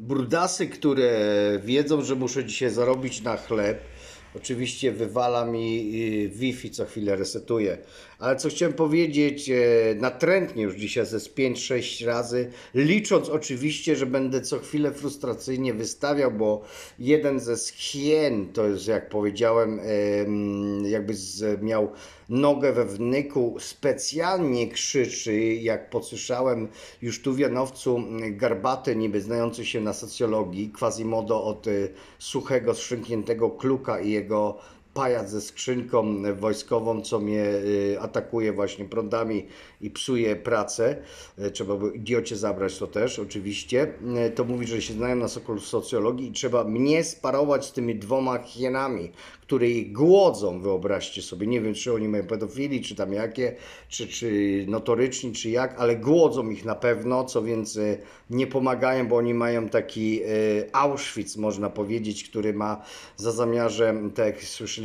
brudasy, które wiedzą, że muszę dzisiaj zarobić na chleb, oczywiście wywala mi y, Wi-Fi, co chwilę resetuje. Ale co chciałem powiedzieć, e, natrętnie już dzisiaj ze 5-6 razy, licząc oczywiście, że będę co chwilę frustracyjnie wystawiał, bo jeden ze schien, to jest jak powiedziałem, em, jakby miał nogę we wnyku, specjalnie krzyczy, jak posłyszałem już tu w Janowcu garbaty, niby znający się na socjologii, Quasimodo od y, suchego, zszczynkniętego kluka i jego pajac ze skrzynką wojskową, co mnie y, atakuje właśnie prądami i psuje pracę. Y, Trzeba by idiocie zabrać to też, oczywiście. Y, To mówi, że się znają na sokol socjologii i trzeba mnie sparować z tymi dwoma hienami, które ich głodzą, wyobraźcie sobie. Nie wiem, czy oni mają pedofili, czy tam jakie, czy, czy notoryczni, czy jak, ale głodzą ich na pewno, co więcej nie pomagają, bo oni mają taki Auschwitz, można powiedzieć, który ma za zamiarze, tak jak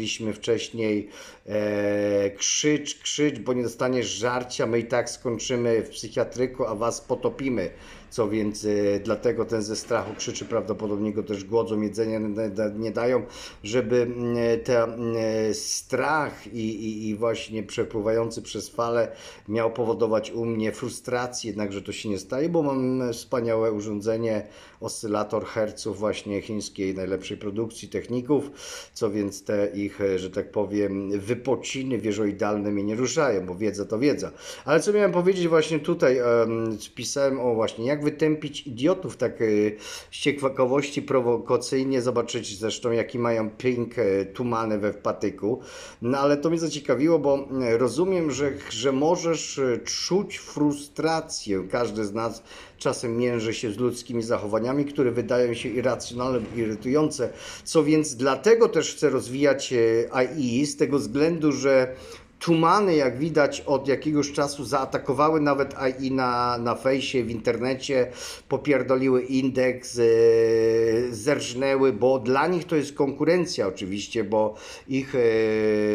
słyszeliśmy wcześniej, e, krzycz, krzycz, bo nie dostaniesz żarcia, my i tak skończymy w psychiatryku, a was potopimy. Co więc e, dlatego ten ze strachu krzyczy, prawdopodobnie go też głodzą, jedzenia nie, da- nie dają, żeby mm, ten e, strach i, i, i właśnie przepływający przez fale miał powodować u mnie frustrację, jednakże to się nie staje, bo mam wspaniałe urządzenie, oscylator herców właśnie chińskiej najlepszej produkcji techników, co więc te ich, e, że tak powiem, wypociny wieżoidalne mnie nie ruszają, bo wiedza to wiedza. Ale co miałem powiedzieć właśnie tutaj, em, pisałem o właśnie, jak wytępić idiotów tak z ciekawości prowokacyjnie, zobaczyć zresztą jaki mają ping e, tumany we wpatyku. No ale to mnie zaciekawiło, bo e, rozumiem, że, że możesz czuć frustrację. Każdy z nas czasem mierzy się z ludzkimi zachowaniami, które wydają się irracjonalne, irytujące. Co więc dlatego też chcę rozwijać AI z tego względu, że Tumany, jak widać, od jakiegoś czasu zaatakowały nawet AI na, na fejsie, w internecie, popierdoliły indeks, e, zerżnęły, bo dla nich to jest konkurencja oczywiście, bo ich e,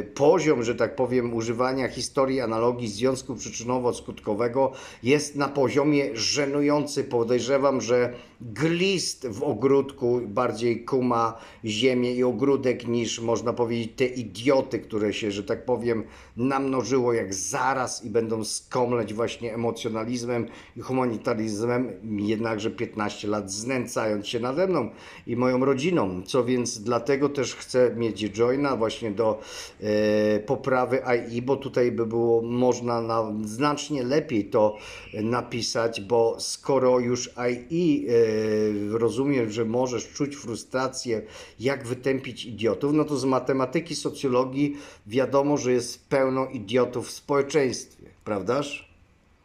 poziom, że tak powiem, używania historii, analogii związku przyczynowo-skutkowego jest na poziomie żenujący. Podejrzewam, że glist w ogródku bardziej kuma ziemię i ogródek niż można powiedzieć te idioty, które się, że tak powiem, namnożyło jak zaraz i będą skomleć właśnie emocjonalizmem i humanitaryzmem, jednakże 15 lat znęcając się nade mną i moją rodziną, co więc dlatego też chcę mieć joina właśnie do e, poprawy AI, bo tutaj by było można na, znacznie lepiej to napisać, bo skoro już AI e, rozumiem, że możesz czuć frustrację, jak wytępić idiotów, no to z matematyki, socjologii wiadomo, że jest pełno idiotów w społeczeństwie, prawdaż?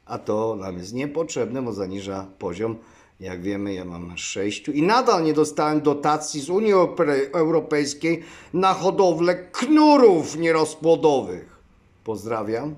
A to nam jest niepotrzebne, bo zaniża poziom. Jak wiemy, ja mam sześciu i nadal nie dostałem dotacji z Unii Europej- Europejskiej na hodowlę knurów nierozpłodowych. Pozdrawiam.